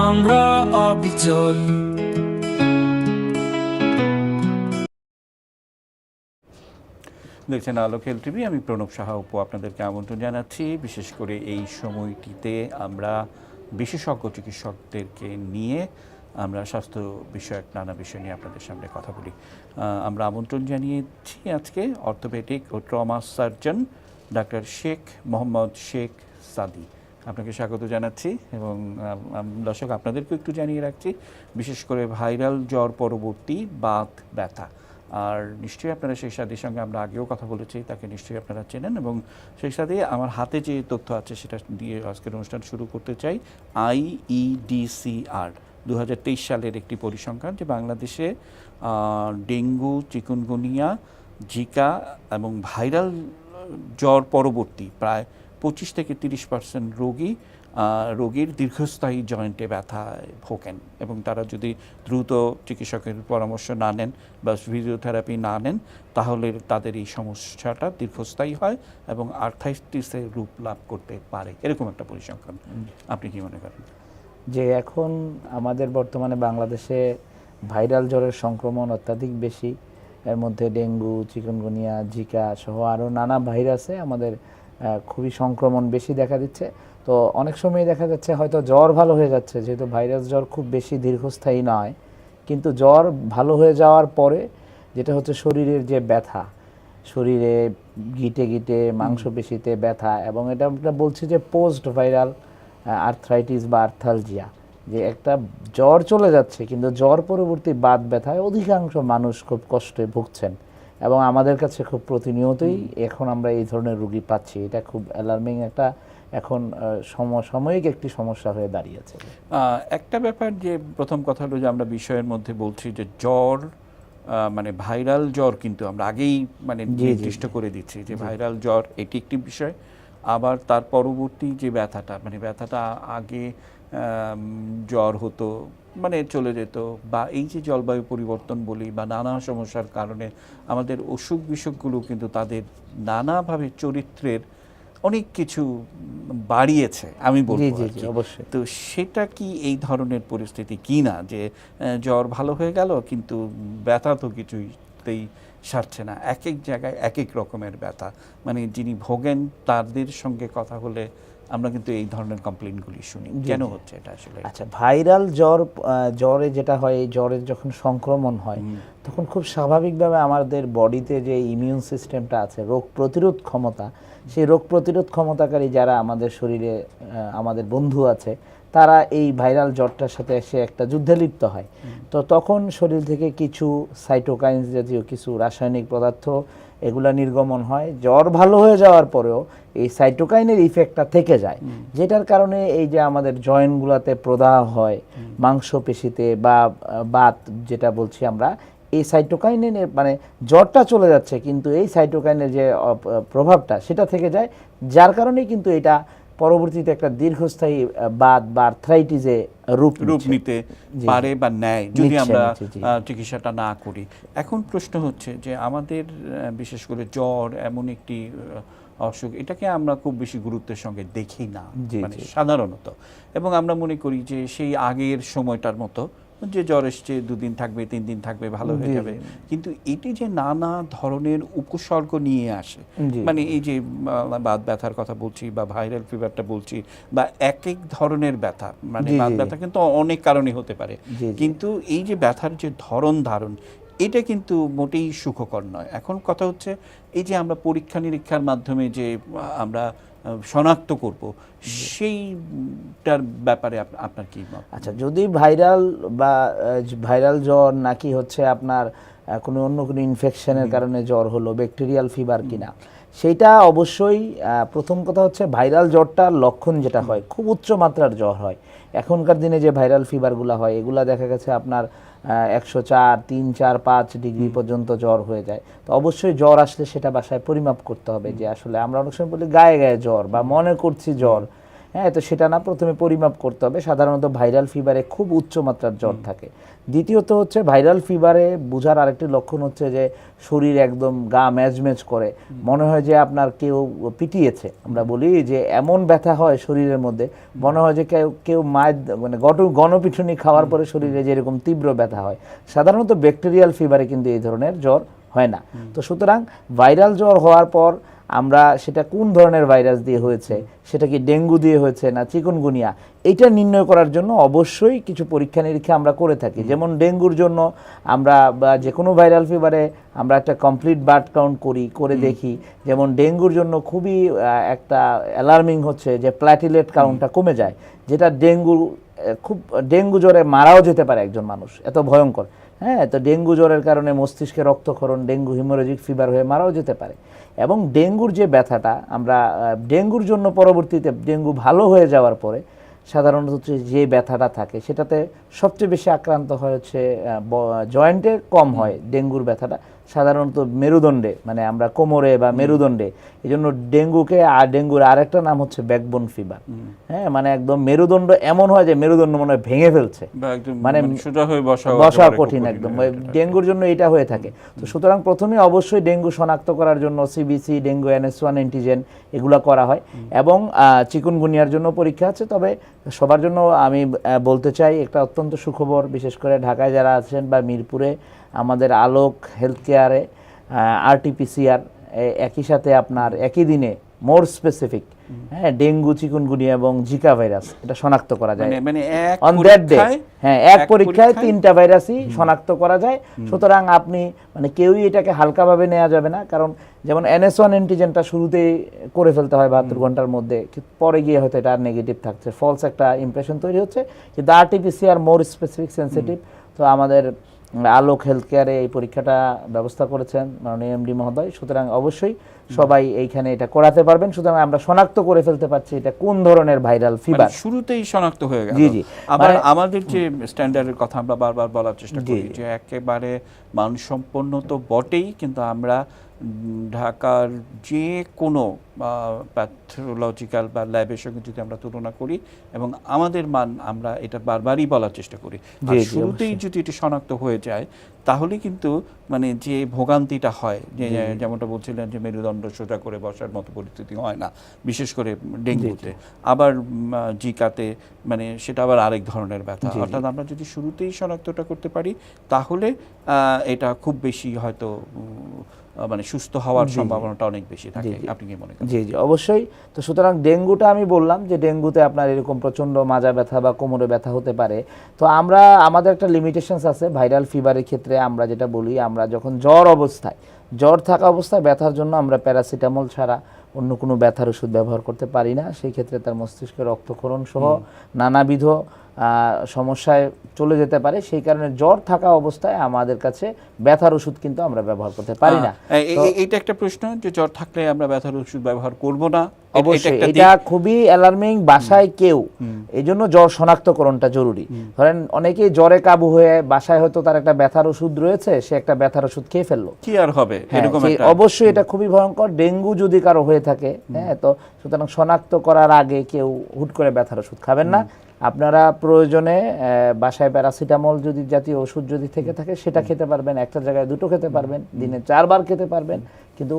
আমরা অবিচল। দেখছেন আলোকেল টিভি, আমি প্রণব সাহা উপ আপনাদেরকে আমন্ত্রণ জানাচ্ছি। বিশেষ করে এই সময়টিতে আমরা বিশেষজ্ঞ চিকিৎসকদেরকে নিয়ে আমরা স্বাস্থ্য বিষয়ক নানা বিষয় নিয়ে আপনাদের সামনে কথা বলি। আমরা আমন্ত্রণ জানিয়েছি আজকে অর্থোপেডিক ও trauma surgeon doctor Sheikh Mohammad Sheikh Sadi. আপনাকে স্বাগত জানাচ্ছি এবং দর্শক, আপনাদেরকেও একটু জানিয়ে রাখছি, বিশেষ করে ভাইরাল জ্বর পরবর্তী বাত ব্যথা। আর নিশ্চয়ই আপনারা সেই সাথীর সঙ্গে আমরা আগেও কথা বলেছি, তাকে নিশ্চয়ই আপনারা চেনেন এবং সেই সাথে আমার হাতে যে তথ্য আছে সেটা দিয়ে আজকের অনুষ্ঠান শুরু করতে চাই আইইডিসিআর দু সালের একটি পরিসংখ্যান যে বাংলাদেশে ডেঙ্গু, চিকুনগুনিয়া, জিকা এবং ভাইরাল জ্বর পরবর্তী প্রায় পঁচিশ থেকে তিরিশ পার্সেন্ট রোগী রোগীর দীর্ঘস্থায়ী জয়েন্টে ব্যথায় ভোগেন এবং তারা যদি দ্রুত চিকিৎসকের পরামর্শ না নেন বা ফিজিওথেরাপি না নেন, তাহলে তাদের এই সমস্যাটা দীর্ঘস্থায়ী হয় এবং আর্থাইটিসের রূপ লাভ করতে পারে। এরকম একটা পরিসংখ্যান। আপনি কি মনে করেন? যে এখন আমাদের বর্তমানে বাংলাদেশে ভাইরাল জ্বরের সংক্রমণ অত্যাধিক বেশি। এর মধ্যে ডেঙ্গু, চিকনগুনিয়া, জিকা সহ আরও নানা ভাইরাসে আমাদের খুবই সংক্রমণ বেশি দেখা দিচ্ছে। তো অনেক সময় দেখা যাচ্ছে হয়তো জ্বর ভালো হয়ে যাচ্ছে যেহেতু ভাইরাস জ্বর খুব বেশি দীর্ঘস্থায়ী নয়। কিন্তু জ্বর ভালো হয়ে যাওয়ার পরে যেটা হচ্ছে শরীরের যে ব্যথা শরীরে গিটে গিটে মাংসপেশিতে ব্যথা এবং এটা আমরা বলছি যে পোস্ট ভাইরাল আর্থ্রাইটিস বা আর্থালজিয়া যে একটা জ্বর চলে যাচ্ছে কিন্তু জ্বর পরবর্তী বাত ব্যথায় অধিকাংশ মানুষ খুব কষ্টে ভুগছেন। এবং আমাদের কাছে খুব প্রতিনিয়তই এখন আমরা এই ধরনের রুগী পাচ্ছি। এটা খুব অ্যালার্মিং একটা এখন সমসাময়িক একটি সমস্যা হয়ে দাঁড়িয়েছে। একটা ব্যাপার যে প্রথম কথা হলো যে আমরা বিষয়ের মধ্যে বলছি যে জ্বর মানে ভাইরাল জ্বর কিন্তু আমরা আগেই মানে নির্দিষ্ট করে দিচ্ছি যে ভাইরাল জ্বর এটি একটি বিষয়। আবার তার পরবর্তী যে ব্যথাটা মানে ব্যথাটা আগে জ্বর হতো মানে চলে যেত বা এই যে জলবায়ু পরিবর্তন বলি বা নানা সমস্যার কারণে আমাদের অসুখ বিসুখগুলো কিন্তু তাদের নানাভাবে চরিত্রের অনেক কিছু বাড়িয়েছে আমি বলব। অবশ্যই। তো সেটা কি এই ধরনের পরিস্থিতি কি না? যে জ্বর ভালো হয়ে গেল কিন্তু ব্যথা তো কিছুতেই সারছে না। এক এক জায়গায় এক এক রকমের ব্যথা। মানে যিনি ভোগেন তাদের সঙ্গে কথা হলে আমরা কিন্তু এই ধরনের কমপ্লেনগুলি শুনি। কেন হচ্ছে এটা আসলে? আচ্ছা ভাইরাল জ্বর জ্বরে যেটা হয় এই জ্বরের যখন সংক্রমণ হয় তখন খুব স্বাভাবিকভাবে আমাদের বডিতে যে ইমিউন সিস্টেমটা আছে রোগ প্রতিরোধ ক্ষমতা সেই রোগ প্রতিরোধ ক্ষমতাকারী যারা আমাদের শরীরে আমাদের বন্ধু আছে তারা এই ভাইরাল জ্বরটার সাথে এসে একটা যুদ্ধে লিপ্ত হয়। তো তখন শরীর থেকে কিছু সাইটোকাইন্স জাতীয় কিছু রাসায়নিক পদার্থ এগুলা নির্গমন হয়। জ্বর ভালো হয়ে যাওয়ার পরেও এই সাইটোকাইনের ইফেক্টটা থেকে যায়। যেটার কারণে এই যে আমাদের জয়েন্টগুলোতে প্রদাহ হয় মাংসপেশিতে বা বাত যেটা বলছি আমরা এই সাইটোকাইনের মানে জ্বরটা চলে যাচ্ছে কিন্তু এই সাইটোকাইনের যে প্রভাবটা সেটা থেকে যায়। যার কারণে কিন্তু এটা পরবর্তীতে একটা দীর্ঘস্থায়ী বাদ বা আর্থ্রাইটিসে রূপ রূপ নিতে পারে বা নেয় যদি আমরা চিকিৎসাটা না করি। এখন প্রশ্ন হচ্ছে যে আমাদের বিশেষ করে জ্বর এমন একটি অসুখ এটাকে আমরা খুব বেশি গুরুত্বের সঙ্গে দেখি না। মানে সাধারণত। এবং আমরা মনে করি যে সেই আগের সময়টার মতো যে জ্বর এসছে দুদিন থাকবে তিন দিন থাকবে ভালো হয়ে যাবে। কিন্তু এটি যে নানা ধরনের উপসর্গ নিয়ে আসে। মানে এই যে বাত ব্যথার কথা বলছি বা ভাইরাল ফিভারটা বলছি বা এক এক ধরনের ব্যথা মানে বাত ব্যথা কিন্তু অনেক কারণে হতে পারে। কিন্তু এই যে ব্যথার যে ধরন ধারণ এটা কিন্তু মোটেই সুখকর নয়। এখন কথা হচ্ছে এই যে আমরা পরীক্ষা নিরীক্ষার মাধ্যমে যে আমরা শনাক্ত করব। সেইটার ব্যাপারে আপনার কি মত? আচ্ছা যদি ভাইরাল বা ভাইরাল জ্বর নাকি হচ্ছে আপনার কোনো অন্য কোনো ইনফেকশনের কারণে জ্বর হলো ব্যাকটেরিয়াল ফিভার কিনা সেইটা অবশ্যই প্রথম কথা হচ্ছে ভাইরাল জ্বরটার লক্ষণ যেটা হয়, খুব উচ্চ মাত্রার জ্বর হয়। এখনকার দিনে যে ভাইরাল ফিভারগুলো হয়, এগুলো দেখা গেছে আপনার একশো চার, তিন, চার, পাঁচ ডিগ্রি পর্যন্ত জ্বর হয়ে যায়। তো অবশ্যই জ্বর আসলে সেটা বাসায় পরিমাপ করতে হবে যে আসলে আমরা অনেক সময় বলি গায়ে গায়ে জ্বর বা মনে করছি জ্বর। হ্যাঁ তো সেটা না প্রথমে পরিমাপ করতে হবে। সাধারণত ভাইরাল ফিভারে খুব উচ্চ মাত্রার জ্বর থাকে। দ্বিতীয়ত হচ্ছে ভাইরাল ফিভারে বোঝার আরেকটি লক্ষণ হচ্ছে যে শরীর একদম গা ম্যাজম্যাজ করে। মনে হয় যে আপনার কেউ পিটিয়েছে। আমরা বলি যে এমন ব্যথা হয় শরীরের মধ্যে। মনে হয় যে কেউ কেউ মায়ের মানে গট গণপিঠুনি খাওয়ার পরে শরীরে যেরকম তীব্র ব্যথা হয়। সাধারণত ব্যাকটেরিয়াল ফিভারে কিন্তু এই ধরনের জ্বর হয় না। তো সুতরাং ভাইরাল জ্বর হওয়ার পর আমরা সেটা কোন ধরনের ভাইরাস দিয়ে হয়েছে? সেটা কি ডেঙ্গু দিয়ে হয়েছে না চিকুনগুনিয়া? এটা নির্ণয় করার জন্য অবশ্যই কিছু পরীক্ষা নিরীক্ষা আমরা করে থাকি। যেমন ডেঙ্গুর জন্য আমরা বা যে কোনো ভাইরাল ফিভারে আমরা একটা কমপ্লিট বার্ড কাউন্ট করি করে দেখি। যেমন ডেঙ্গুর জন্য খুবই একটা অ্যালার্মিং হচ্ছে যে প্ল্যাটিলেট কাউন্টটা কমে যায় যেটা ডেঙ্গু খুব ডেঙ্গু জ্বরে মারাও যেতে পারে একজন মানুষ। এত ভয়ঙ্কর। হ্যাঁ তো ডেঙ্গু জ্বরের কারণে মস্তিষ্কে রক্তক্ষরণ ডেঙ্গু হিমোরেজিক ফিভার হয়ে মারাও যেতে পারে। এবং ডেঙ্গুর যে ব্যথাটা, আমরা ডেঙ্গুর জন্য পরবর্তীতে ডেঙ্গু ভালো হয়ে যাওয়ার পরে সাধারণত যে ব্যথাটা থাকে, সেটাতে সবচেয়ে বেশি আক্রান্ত হয় হচ্ছে জয়েন্টে কম হয় ডেঙ্গুর ব্যথাটা। সাধারণত মেরুদণ্ডে মানে আমরা কোমরে বা মেরুদণ্ডে। এই জন্য ডেঙ্গুকে আর ডেঙ্গুর আরেকটা নাম হচ্ছে ব্যাকবোন ফিভার হ্যাঁ মানে একদম মেরুদণ্ড এমন হয় যে মেরুদণ্ড মনে হয় ভেঙে ফেলছে। মানে মানে বসা কঠিন একদম। ডেঙ্গুর জন্য এটা হয়ে থাকে। তো সুতরাং প্রথমে অবশ্যই ডেঙ্গু শনাক্ত করার জন্য CBC dengue NS one antigen এগুলো করা হয়। এবং চিকুনগুনিয়ার জন্য পরীক্ষা আছে। তবে সবার জন্য আমি বলতে চাই একটা অত্যন্ত সুখবর। বিশেষ করে ঢাকায় যারা আছেন বা মিরপুরে, আমাদের আলোক হেলথ কেয়ারে আরটিপিসিআর একই সাথে আপনার একই দিনে মোর স্পেসিফিক হ্যাঁ ডেঙ্গু চিকুনগুনিয়া এবং জিকা ভাইরাস এটা শনাক্ত করা যায়। মানে মানে এক অন দ্যাট ডে হ্যাঁ এক পরীক্ষায় তিনটা ভাইরাসই শনাক্ত করা যায়। সুতরাং আপনি মানে কেউই এটাকে হালকাভাবে নেওয়া যাবে না কারণ যেমন এনএস ওয়ান অ্যান্টিজেনটা শুরুতেই করে ফেলতে হয় বাহাত্তর ঘণ্টার মধ্যে পরে গিয়ে হয়তো এটা আর নেগেটিভ থাকছে। ফলস একটা ইমপ্রেশন তৈরি হচ্ছে কিন্তু আরটিপিসিআর মোর স্পেসিফিক সেন্সিটিভ তো আমাদের আলোক হেলথ কেয়ারে এই পরীক্ষাটা ব্যবস্থা করেছেন মাননীয় এমডি মহোদয়। সুতরাং অবশ্যই সবাই এইখানে এটা করাতে পারবেন। সুতরাং আমরা শনাক্ত করে ফেলতে পারছি এটা কোন ধরনের ভাইরাল মানে ফিভার শুরুতেই শনাক্ত হয়ে গেল। জি, জি। আবার মানে- আমাদের যে স্ট্যান্ডার্ডের কথা আমরা বারবার বলার চেষ্টা করি যে একেবারে মানসম্পন্ন তো বটেই কিন্তু আমরা ঢাকার যে কোনো প্যাথোলজিক্যাল বা ল্যাবের সঙ্গে যদি আমরা তুলনা করি এবং আমাদের মান আমরা এটা বারবারই বলার চেষ্টা করি। শুরুতেই যদি এটি শনাক্ত হয়ে যায় তাহলে কিন্তু মানে যে ভোগান্তিটা হয় যে যেমনটা বলছিলেন যে মেরুদণ্ড সোজা করে বসার মতো পরিস্থিতি হয় না বিশেষ করে ডেঙ্গুতে। আবার জিকাতে মানে সেটা আবার আরেক ধরনের ব্যথা। অর্থাৎ আমরা যদি শুরুতেই শনাক্তটা করতে পারি তাহলে এটা খুব বেশি হয়তো মানে সুস্থ হওয়ার সম্ভাবনাটা অনেক বেশি থাকে। আপনি কি মনে করেন? জি জি। অবশ্যই। তো সুতরাং ডেঙ্গুটা আমি বললাম যে ডেঙ্গুতে আপনার এরকম প্রচণ্ড মাজা ব্যথা বা কোমরে ব্যথা হতে পারে। তো আমরা আমাদের একটা লিমিটেশনস আছে ভাইরাল ফিভারের ক্ষেত্রে আমরা যেটা বলি আমরা যখন জ্বর অবস্থায় জ্বর থাকা অবস্থায় ব্যথার জন্য আমরা প্যারাসিটামল ছাড়া অন্য কোনো ব্যথার ওষুধ ব্যবহার করতে পারি না। সেই ক্ষেত্রে তার মস্তিষ্কে রক্তক্ষরণ সহ নানাবিধ সমস্যায় চলে যেতে পারে সেই কারণে জ্বর থাকা অবস্থায় আমাদের কাছে ব্যথার ওষুধ কিন্তু আমরা ব্যবহার করতে পারি না। এইটা একটা প্রশ্ন যে জ্বর থাকলে আমরা ব্যথার ওষুধ ব্যবহার করব না? অবশ্যই এটা খুবই অ্যালার্মিং বাসায় কেউ। এই জন্য জ্বর শনাক্তকরণটা জরুরি। ধরেন অনেকেই জ্বরে কাবু হয়ে বাসায় হয়তো তার একটা ব্যথার ওষুধ রয়েছে সে একটা ব্যথার ওষুধ খেয়ে ফেলল। কি আর হবে? হ্যাঁ, এরকম অবশ্যই এটা খুবই ভয়ঙ্কর। ডেঙ্গু যদি কারও হয়ে থাকে হ্যাঁ তো সুতরাং শনাক্ত করার আগে কেউ হুট করে ব্যথার ওষুধ খাবেন না। আপনারা প্রয়োজনে বাসায় প্যারাসিটামল যদি জাতীয় ওষুধ যদি থেকে থাকে সেটা খেতে পারবেন একটা জায়গায় দুটো খেতে পারবেন দিনে চারবার খেতে পারবেন কিন্তু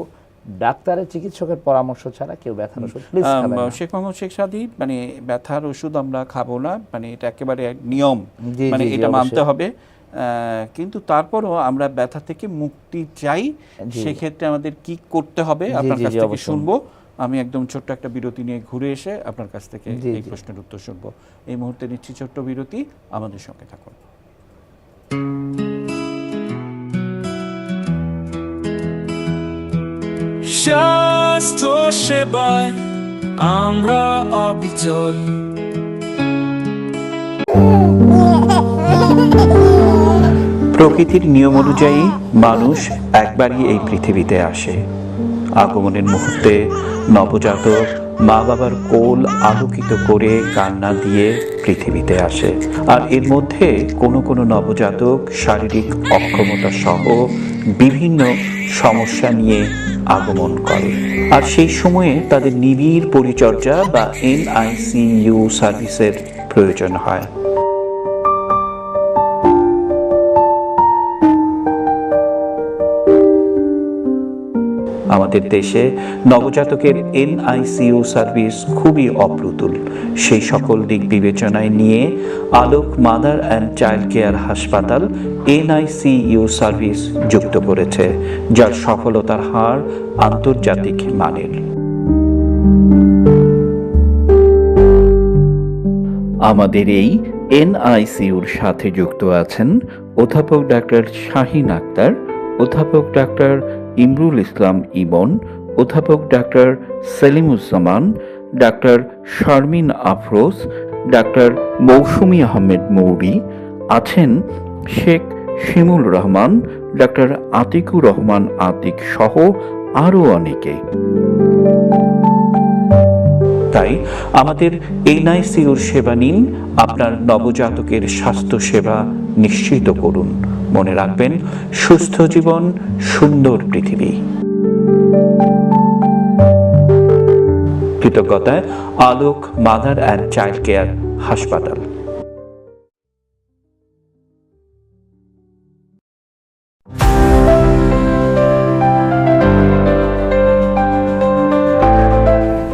ডাক্তারের চিকিৎসকের পরামর্শ ছাড়া কেউ ব্যথার ওষুধ প্লিজ। শেখ মোহাম্মদ শেখ সাদি মানে ব্যথার ওষুধ আমরা খাব না মানে এটা একেবারে এক নিয়ম মানে এটা মানতে হবে। আহ, কিন্তু তারপরও আমরা ব্যথা থেকে মুক্তি চাই সেক্ষেত্রে আমাদের কি করতে হবে আপনার কাছ থেকে শুনব। আমি একদম ছোট্ট একটা বিরতি নিয়ে ঘুরে এসে আপনার কাছ থেকে এই প্রশ্নের উত্তর শুনব। এই মুহূর্তে নিচ্ছি ছোট্ট বিরতি আমাদের সঙ্গে থাকুন। স্বাস্থ্য সেবায় আমরা অবিচল। প্রকৃতির নিয়ম অনুযায়ী মানুষ একবারই এই পৃথিবীতে আসে। আগমনের মুহূর্তে নবজাতক মা বাবার কোল আলোকিত করে কান্না দিয়ে পৃথিবীতে আসে। আর এর মধ্যে কোনো কোনো নবজাতক শারীরিক অক্ষমতা সহ বিভিন্ন সমস্যা নিয়ে আগমন করে। আর সেই সময়ে তাদের নিবিড় পরিচর্যা বা এনআইসিইউ সার্ভিসের প্রয়োজন হয়। আমাদের দেশে নবজাতকের এনআইসিইউ সার্ভিস খুবই অপ্রতুল। সেই সকল দিক বিবেচনায় নিয়ে Alok, mother and child care হাসপাতাল এনআইসিইউ সার্ভিস যুক্ত করেছে, যার সফলতার হার আন্তর্জাতিক মানের। আমাদের এই এনআইসিউর সাথে যুক্ত আছেন অধ্যাপক ডাক্তার শাহিন আক্তার, অধ্যাপক ডাক্তার ইমরুল ইসলাম ইবন অধ্যাপক doctor Selimuzzaman, doctor Sharmin Afroz, doctor Mousumi Ahmed Mouri, আছেন শেখ শিমুল রহমান, ডাক্তার আতিকুর রহমান আতিক সহ আরও অনেকে। তাই আমাদের এনআইসিউর সেবা নিন, আপনার নবজাতকের স্বাস্থ্য সেবা নিশ্চিত করুন। মনে রাখবেন, সুস্থ জীবন, সুন্দর পৃথিবী। কৃতজ্ঞতায় Alok mother and child care হাসপাতাল।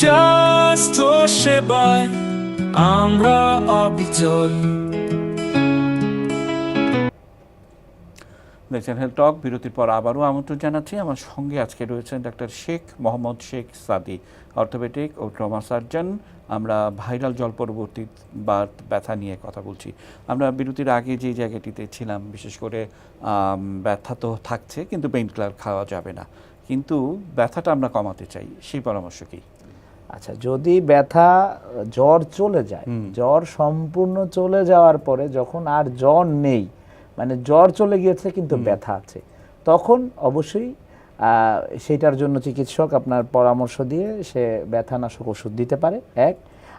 স্বাস্থ্য সেবায় আমরা অবিচল। দেখছেন হেলথ টক বিরতির পর আবারও আমন্ত্রণ জানাচ্ছি। আমার সঙ্গে আজকে রয়েছেন ডাক্তার শেখ মোহাম্মদ শেখ সাদি, অর্থোপেডিক ও ট্রমা সার্জন। আমরা ভাইরাল জল পরবর্তী বা ব্যথা নিয়ে কথা বলছি। আমরা বিরতির আগে যে জায়গাটিতে ছিলাম, বিশেষ করে ব্যথা তো থাকছে, কিন্তু পেইন কিলার খাওয়া যাবে না। কিন্তু ব্যথাটা আমরা কমাতে চাই, সেই পরামর্শ কি? আচ্ছা যদি ব্যথা জ্বর চলে যায় জ্বর সম্পূর্ণ চলে যাওয়ার পরে যখন আর জ্বর নেই মানে জ্বর চলে গিয়েছে কিন্তু ব্যথা আছে তখন অবশ্যই সেটার জন্য চিকিৎসক আপনার পরামর্শ দিয়ে সে ব্যথানাশক ওষুধ দিতে পারে। এক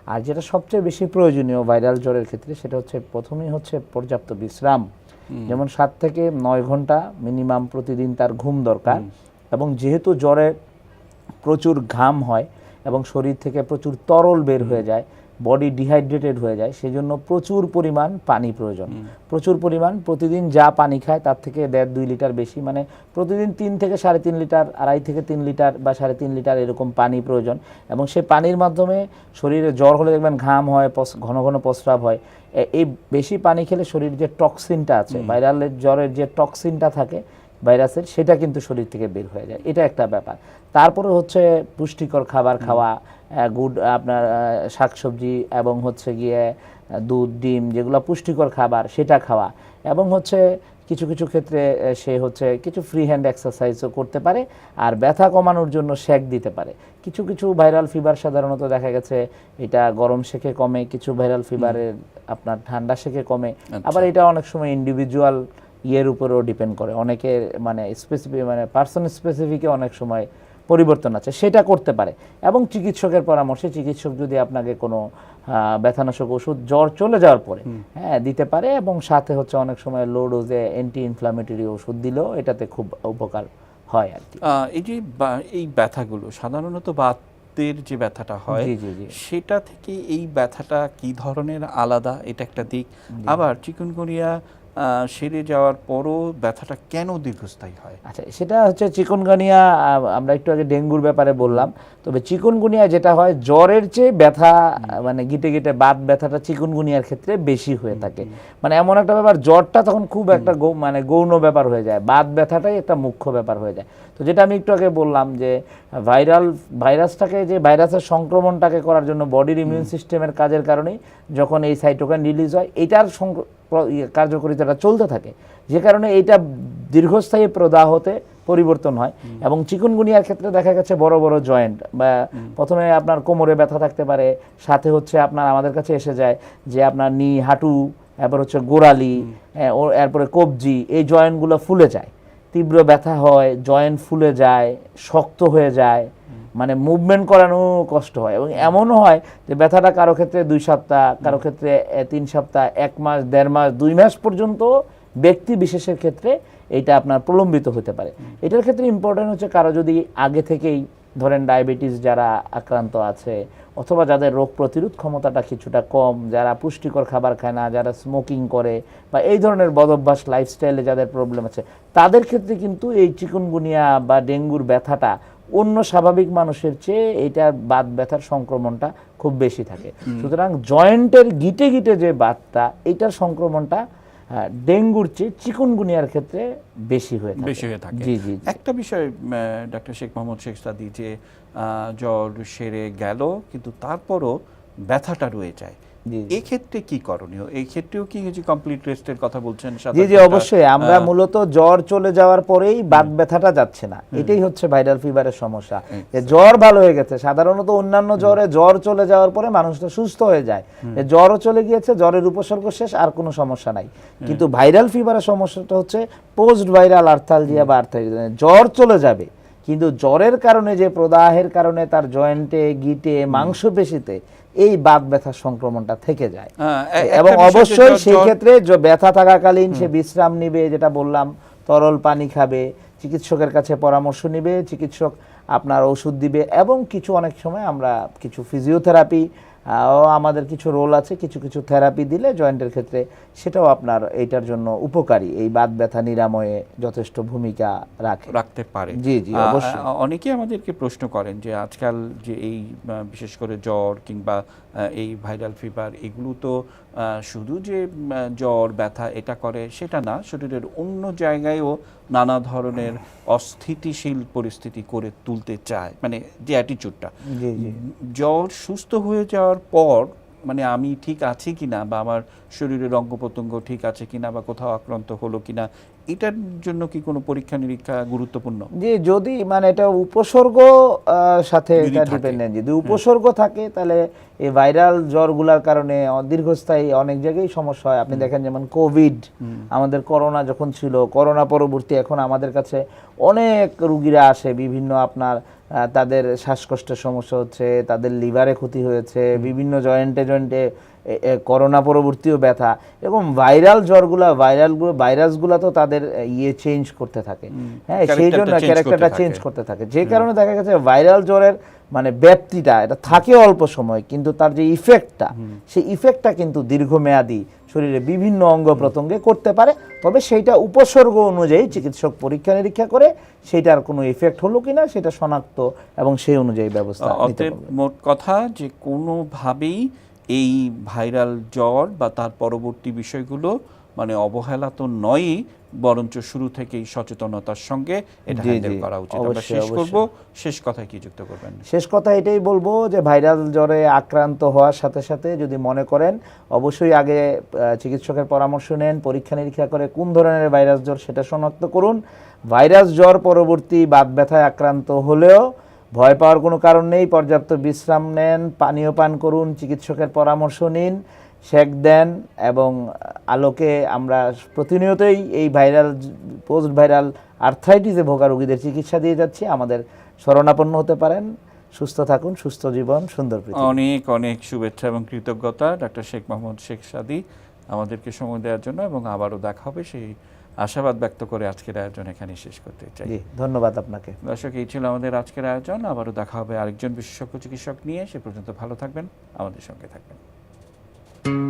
আর যেটা সবচেয়ে বেশি প্রয়োজনীয় ভাইরাল জ্বরের ক্ষেত্রে সেটা হচ্ছে প্রথমেই হচ্ছে পর্যাপ্ত বিশ্রাম। যেমন সাত থেকে নয় ঘণ্টা মিনিমাম প্রতিদিন তার ঘুম দরকার এবং যেহেতু জ্বরে প্রচুর ঘাম হয় এবং শরীর থেকে প্রচুর তরল বের হয়ে যায় বডি ডিহাইড্রেটেড হয়ে যায় সেজন্য প্রচুর পরিমাণ পানি প্রয়োজন। প্রচুর পরিমাণ প্রতিদিন যা পানি খায় তার থেকে দেড় দুই লিটার বেশি মানে প্রতিদিন তিন থেকে সাড়ে তিন লিটার আড়াই থেকে তিন লিটার বা সাড়ে তিন লিটার এরকম পানি প্রয়োজন। এবং সেই পানির মাধ্যমে শরীরে জ্বর হলে দেখবেন ঘাম হয় ঘন ঘন প্রস্রাব হয়। এই বেশি পানি খেলে শরীর যে টক্সিনটা আছে ভাইরালের জ্বরের যে টক্সিনটা থাকে ভাইরাসের সেটা কিন্তু শরীর থেকে বের হয়ে যায়। এটা একটা ব্যাপার। তারপরে হচ্ছে পুষ্টিকর খাবার খাওয়া গুড আপনার শাকসবজি এবং হচ্ছে গিয়ে দুধ ডিম যেগুলো পুষ্টিকর খাবার সেটা খাওয়া। এবং হচ্ছে কিছু কিছু ক্ষেত্রে সে হচ্ছে কিছু ফ্রি হ্যান্ড এক্সারসাইজও করতে পারে আর ব্যথা কমানোর জন্য শেক দিতে পারে। কিছু কিছু ভাইরাল ফিভার সাধারণত দেখা গেছে এটা গরম শেকে কমে কিছু ভাইরাল ফিভারের আপনার ঠান্ডা শেখে কমে। আবার এটা অনেক সময় ইন্ডিভিজুয়াল ইয়ের উপরেও ডিপেন্ড করে। অনেকের মানে স্পেসিফিক মানে পার্সন স্পেসিফিকে অনেক সময় পরিবর্তন আছে। সেটা করতে পারে। এবং চিকিৎসকের পরামর্শে চিকিৎসক যদি আপনাকে কোনো ব্যথানাশক ওষুধ জ্বর চলে যাওয়ার পরে হ্যাঁ দিতে পারে এবং সাথে হচ্ছে অনেক সময় লো ডোজে অ্যান্টি ইনফ্লামেটরি ওষুধ দিলেও এটাতে খুব উপকার হয় আর কি। এই যে এই ব্যথাগুলো সাধারণত বাতের যে ব্যথাটা হয় জি, জি, জি। সেটা থেকে এই ব্যথাটা কি ধরনের আলাদা? এটা একটা দিক। আবার চিকুনগুনিয়া সেরে যাওয়ার পরও ব্যথাটা কেন দীর্ঘস্থায়ী হয়? আচ্ছা সেটা হচ্ছে চিকনগুনিয়া আমরা একটু আগে ডেঙ্গুর ব্যাপারে বললাম। তবে চিকনগুনিয়া যেটা হয় জ্বরের চেয়ে ব্যথা মানে গিটে গিটে বাত ব্যথাটা চিকনগুনিয়ার ক্ষেত্রে বেশি হয়ে থাকে। মানে এমন একটা ব্যাপার জ্বরটা তখন খুব একটা গৌ- মানে গৌণ ব্যাপার হয়ে যায়। বাত ব্যথাটাই একটা মুখ্য ব্যাপার হয়ে যায়। তো যেটা আমি একটু আগে বললাম যে ভাইরাল ভাইরাসটাকে যে ভাইরাসের সংক্রমণটাকে করার জন্য বডির ইমিউন সিস্টেমের কাজের কারণেই যখন এই সাইটোকাইন রিলিজ হয় এটার কার্যকারিতাটা চলতে থাকে। যে কারণে এইটা দীর্ঘস্থায়ী প্রদাহতে পরিবর্তন হয় এবং চিকুনগুনিয়ার ক্ষেত্রে দেখা গেছে বড় বড় জয়েন্ট বা প্রথমে আপনার কোমরে ব্যথা থাকতে পারে সাথে হচ্ছে আপনার আমাদের কাছে এসে যায় যে আপনার নি হাঁটু এরপর হচ্ছে গোড়ালি ও এরপরে কবজি এই জয়েন্টগুলো ফুলে যায়। তীব্র ব্যথা হয় জয়েন্ট ফুলে যায় শক্ত হয়ে যায় মানে মুভমেন্ট করানো কষ্ট হয় এবং এমনও হয় যে ব্যথাটা কারও ক্ষেত্রে দুই সপ্তাহ কারও ক্ষেত্রে তিন সপ্তাহ এক মাস দেড় মাস দুই মাস পর্যন্ত ব্যক্তি বিশেষের ক্ষেত্রে এটা আপনার প্রলম্বিত হতে পারে। এটার ক্ষেত্রে ইম্পর্টেন্ট হচ্ছে কারও যদি আগে থেকেই ধরেন ডায়াবেটিস যারা আক্রান্ত আছে অথবা যাদের রোগ প্রতিরোধ ক্ষমতাটা কিছুটা কম যারা পুষ্টিকর খাবার খায় না যারা স্মোকিং করে বা এই ধরনের বদভ্যাস লাইফস্টাইলে যাদের প্রবলেম আছে তাদের ক্ষেত্রে কিন্তু এই চিকুনগুনিয়া বা ডেঙ্গুর ব্যথাটা অন্য স্বাভাবিক মানুষের চেয়ে এটার বাত ব্যথার সংক্রমণটা খুব বেশি থাকে। সুতরাং জয়েন্টের গিটে গিটে যে বাতটা এটার সংক্রমণটা ডেঙ্গুর চেয়ে চিকুনগুনিয়ার ক্ষেত্রে বেশি হয়ে থাকে। বেশি হয়ে থাকে। জি জি। একটা বিষয় ডক্টর শেখ মোহাম্মদ শেখ সাদি যে জ্বর সেরে গেল কিন্তু তারপরও ব্যথাটা রয়ে যায়। জি, এক্ষেত্রে কি করণীয়? এই ক্ষেত্রেও কি যে কমপ্লিট রেস্টের কথা বলছেন জি জি অবশ্যই। আমরা মূলত জ্বর চলে যাওয়ার পরেই বাত ব্যথাটা যাচ্ছে না। এটাই হচ্ছে ভাইরাল ফিভারের সমস্যা। যে জ্বর ভালো হয়ে গেছে সাধারণত অন্যান্য জ্বরে জ্বর চলে যাওয়ার পরে মানুষটা সুস্থ হয়ে যায়। জ্বরও চলে গিয়েছে জ্বরের উপসর্গ শেষ আর কোনো সমস্যা নাই। কিন্তু ভাইরাল ফিভারের সমস্যাটা হচ্ছে পোস্ট ভাইরাল আর্থালজিয়া বা আর্থাইটিস জ্বর চলে যাবে কিন্তু জ্বরের কারণে যে প্রদাহের কারণে তার জয়েন্টে গিটে মাংসপেশিতে এই বাত ব্যথার সংক্রমণটা থেকে যায়। এবং একটা বিষয় যে অবশ্যই সেই ক্ষেত্রে যে ব্যথা থাকাকালীন সে বিশ্রাম নিবে যেটা বললাম তরল পানি খাবে চিকিৎসকের কাছে পরামর্শ নিবে চিকিৎসক আপনার ওষুধ দিবে এবং কিছু অনেক সময় আমরা কিছু ফিজিওথেরাপি ও আমাদের কিছু রোল আছে কিছু কিছু থেরাপি দিলে জয়েন্টের ক্ষেত্রে সেটাও আপনার এইটার জন্য উপকারী। এই বাত ব্যথা নিরাময়ে যথেষ্ট ভূমিকা রাখে। রাখতে পারে। জি, জি, অবশ্যই। আহ, অনেকেই আমাদেরকে প্রশ্ন করেন যে আজকাল যে এই বিশেষ করে জ্বর কিংবা এই ভাইরাল ফিভার এগুলো তো শুধু যে জ্বর ব্যথা এটা করে সেটা না শরীরের অন্য জায়গায়ও নানা ধরনের অস্থিতিশীল পরিস্থিতি করে তুলতে চায় মানে যে অ্যাটিচিউডটা জ্বর সুস্থ হয়ে যাওয়ার পর মানে আমি ঠিক আছি কিনা বা আমার শরীরের অঙ্গ প্রত্যঙ্গ ঠিক আছে কিনা বা কোথাও আক্রান্ত হলো কিনা এটার জন্য কি কোনো পরীক্ষা নিরীক্ষা গুরুত্বপূর্ণ? যে যদি মানে এটা উপসর্গ সাথে এটা ডিপেন্ডেন্ট যদি উপসর্গ থাকে তাহলে এই ভাইরাল জ্বরগুলার কারণে দীর্ঘস্থায়ী অনেক জায়গায় সমস্যা হয়। আপনি দেখেন যেমন কোভিড আমাদের করোনা যখন ছিল করোনা পরবর্তী এখন আমাদের কাছে অনেক রুগীরা আসে। বিভিন্ন আপনার তাদের শ্বাসকষ্টের সমস্যা হচ্ছে তাদের লিভারে ক্ষতি হয়েছে বিভিন্ন জয়েন্টে জয়েন্টে করোনা পরবর্তীও ব্যথা এবং ভাইরাল জ্বরগুলা ভাইরালগুলো ভাইরাসগুলো তো তাদের ইয়ে চেঞ্জ করতে থাকে। হ্যাঁ সেই জন্য ক্যারেক্টারটা চেঞ্জ করতে থাকে। যে কারণে দেখা গেছে ভাইরাল জ্বরের মানে ব্যাপ্তিটা এটা থাকে অল্প সময় কিন্তু তার যে ইফেক্টটা সেই ইফেক্টটা কিন্তু দীর্ঘমেয়াদী শরীরে বিভিন্ন অঙ্গ প্রত্যঙ্গে করতে পারে। তবে সেইটা উপসর্গ অনুযায়ী চিকিৎসক পরীক্ষা নিরীক্ষা করে সেটার কোনো ইফেক্ট হলো কিনা সেটা শনাক্ত এবং সেই অনুযায়ী ব্যবস্থা মোট কথা যে কোনোভাবেই এই ভাইরাল জ্বর বা তার পরবর্তী বিষয়গুলো মানে অবহেলা তো নয়ই বরঞ্চ শুরু থেকেই সচেতনতার সঙ্গে এটা হ্যান্ডেল করা উচিত। আমরা শেষ। করব। শেষ কথায় কি যুক্ত করবেন? শেষ কথা এটাই বলব যে ভাইরাল জ্বরে আক্রান্ত হওয়ার সাথে সাথে যদি মনে করেন অবশ্যই আগে চিকিৎসকের পরামর্শ নেন পরীক্ষা নিরীক্ষা করে কোন ধরনের ভাইরাস জ্বর সেটা শনাক্ত করুন। ভাইরাস জ্বর পরবর্তী বাত ব্যথায় আক্রান্ত হলেও ভয় পাওয়ার কোনো কারণ নেই। পর্যাপ্ত বিশ্রাম নেন, পানীয় পান করুন, চিকিৎসকের পরামর্শ নিন, সেক দেন এবং আলোকে আমরা প্রতিনিয়তই এই ভাইরাল, পোস্ট ভাইরাল আর্থ্রাইটিসে ভোগা রোগীদের চিকিৎসা দিয়ে যাচ্ছি। আমাদের শরণাপন্ন হতে পারেন। সুস্থ থাকুন, সুস্থ জীবন, সুন্দর অনেক অনেক শুভেচ্ছা এবং কৃতজ্ঞতা। ডাক্তার শেখ মোহাম্মদ শেখ সাদি আমাদেরকে সময় দেওয়ার জন্য এবং আবারও দেখা হবে সেই আশাবাদ ব্যক্ত করে আজকের আয়োজন এখানে শেষ করতে চাই। ধন্যবাদ আপনাকে। দর্শক এই ছিল আমাদের আজকের আয়োজন। আবারও দেখা হবে আরেকজন বিশেষজ্ঞ চিকিৎসক নিয়ে। সে পর্যন্ত ভালো থাকবেন আমাদের সঙ্গে থাকবেন।